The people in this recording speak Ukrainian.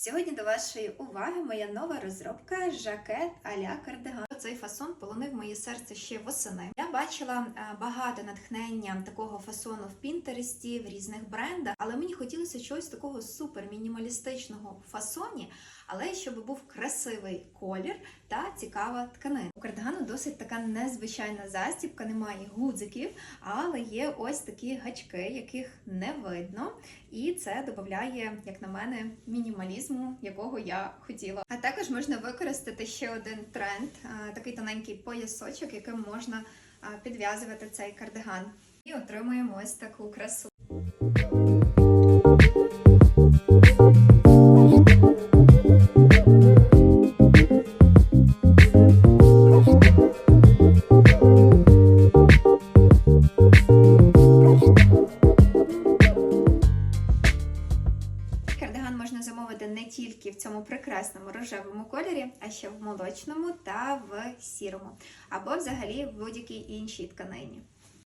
Сьогодні до вашої уваги моя нова розробка жакет а-ля кардиган. Цей фасон полонив моє серце ще восени. Я бачила е, багато натхнення такого фасону в Пінтересті, в різних брендах, але мені хотілося чогось такого супер мінімалістичного в фасоні, але щоб був красивий колір та цікава тканина. У кардигану досить така незвичайна застібка, немає гудзиків, але є ось такі гачки, яких не видно. І це додає, як на мене, мінімалізму, якого я хотіла. А також можна використати ще один тренд, такий тоненький поясочок, яким можна підв'язувати цей кардиган. І отримуємо ось таку красу. Кардиган можна замовити не тільки в цьому прекрасному рожевому кольорі, а ще в молочному та в сірому, або взагалі в будь-якій іншій тканині.